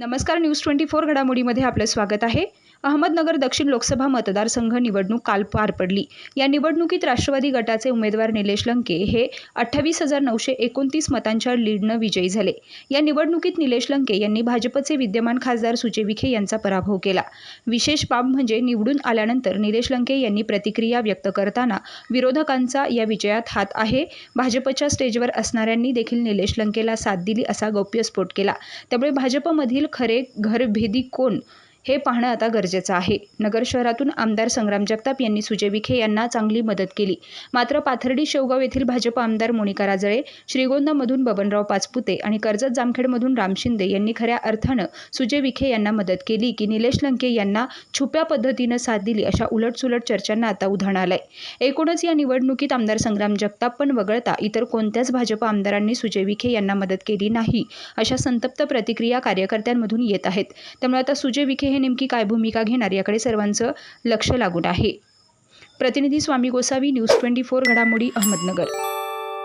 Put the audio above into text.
नमस्कार news twenty four घडामोडीमध्ये आपलं स्वागत आहे. अहमदनगर दक्षिण लोकसभा मतदारसंघ निवडणूक काल पार पडली. या निवडणुकीत राष्ट्रवादी गटाचे उमेदवार निलेश लंके हे अठ्ठावीस हजार नऊशे एकोणतीस मतांच्या लीडनं विजयी झाले. या निवडणुकीत निलेश लंके यांनी भाजपचे विद्यमान खासदार सुजय विखे यांचा पराभव केला. विशेष बाब म्हणजे निवडून आल्यानंतर निलेश लंके यांनी प्रतिक्रिया व्यक्त करताना विरोधकांचा या विजयात हात आहे. भाजपच्या स्टेजवर असणाऱ्यांनी देखील निलेश लंकेला साथ दिली असा गौप्यस्फोट केला. त्यामुळे भाजपमधील खरे घरभेदी कोण? हे पाहणं आता गरजेचं आहे. नगर शहरातून आमदार संग्राम जगताप यांनी सुजय विखे यांना चांगली मदत केली. मात्र पाथर्डी शेवगाव येथील भाजप आमदार मोनिका राजळे श्रीगोंदामधून बबनराव पाचपुते आणि कर्जत जामखेडमधून राम शिंदे यांनी खऱ्या अर्थानं सुजय विखे यांना मदत केली की निलेश लंके यांना छुप्या पद्धतीनं साथ दिली अशा उलटसुलट चर्चांना आता उधाण आलंय. एकूणच या निवडणुकीत आमदार संग्राम जगताप पण वगळता इतर कोणत्याच भाजप आमदारांनी सुजय विखे यांना मदत केली नाही अशा संतप्त प्रतिक्रिया कार्यकर्त्यांमधून येत आहेत. त्यामुळे आता सुजय विखे हे नेमकी काय भूमिका घेणार याकडे सर्वांचं लक्ष लागून आहे. प्रतिनिधी Swami Gosavi news twenty four घडामोडी अहमदनगर.